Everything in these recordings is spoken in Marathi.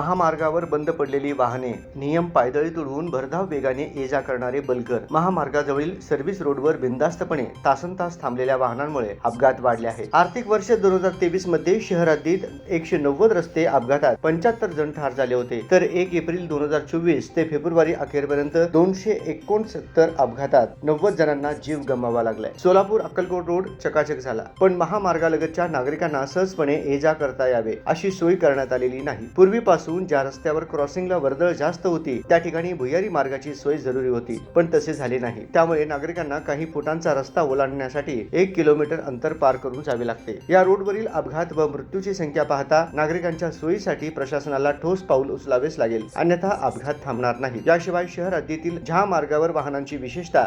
महामार्गावर बंद पडलेली वाहने नियम पायदळी तुडवून भरधाव वेगाने ये जा करणारे बलकर महामार्गाजवळील सर्व्हिस रोडवर बिंदास्तपणे तासन तास थांबलेल्या वाहनांमुळे अपघात वाढले आहेत. आर्थिक वर्ष दोन हजार तेवीसमध्ये शहरातील एकशे नव्वद रस्ते अपघातात पंच्याहत्तर जण ठार झाले होते. तर एक एप्रिल दोन हजार चोवीस ते फेब्रुवारी अखेरपर्यंत दोनशे एकोणसत्तर अपघातात नव्वद जणांना जीव गमवावा लागलाय. सोलापूर अक्कलकोट रोड चकाचक झाला. पण महामार्गालगतच्या नागरिकांना सहजपणे ये जा करता यावे अशी सोय करण्यात आलेली नाही. पूर्वीपासून ज्या रस्त्यावर क्रॉसिंगला वर्दळ जास्त होती त्या ठिकाणी भुयारी मार्गाची सोय जरुरी होती पण तसे झाले नाही. त्यामुळे नागरिकांना काही फुटांचा रस्ता ओलांडण्यासाठी एक किलोमीटर अंतर पार करून जावे लागते. या रोडवरील अपघात व मृत्यूची संख्या पाहता नागरिकांच्या सोयीसाठी प्रशासनाला ठोस पाऊल उचलावेच लागेल. अन्यथा अपघात थांबणार नाही. याशिवाय शहर हद्दीतील ज्या मार्गावर वाहनांची विशेषतः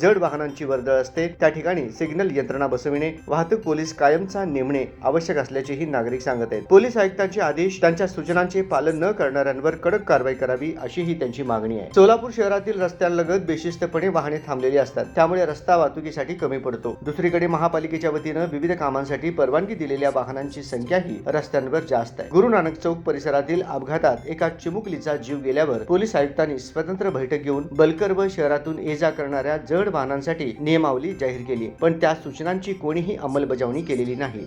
जड वाहनांची वर्दळ असते त्या ठिकाणी सिग्नल यंत्रणा बसविणे वाहतूक पोलीस कायमचा नेमणे आवश्यक असल्याचेही नागरिक सांगत आहेत. पोलीस आयुक्तांचे आदेश त्यांच्या सूचनांचे पालन न करणाऱ्यांवर कडक कारवाई करावी अशीही त्यांची मागणी आहे. सोलापूर शहरातील रस्त्यांलगत बेशिस्तपणे वाहने थांबलेली असतात. त्यामुळे रस्ता वाहतुकीसाठी कमी पडतो. दुसरीकडे महापालिकेच्या वतीनं विविध कामांसाठी परवानगी दिलेल्या वाहनांची संख्याही रस्त्यांवर जास्त आहे. गुरु नानक चौक परिसरातील अपघातात एका चिमुकलीचा जीव गेल्यावर पोलीस आयुक्तांनी स्वतंत्र बैठक घेऊन बलकर व शहरातून ये जा करणाऱ्या जड वाहनांसाठी नियमावली जाहीर केली. पण त्या सूचनांची कोणीही अंमलबजावणी केलेली नाही.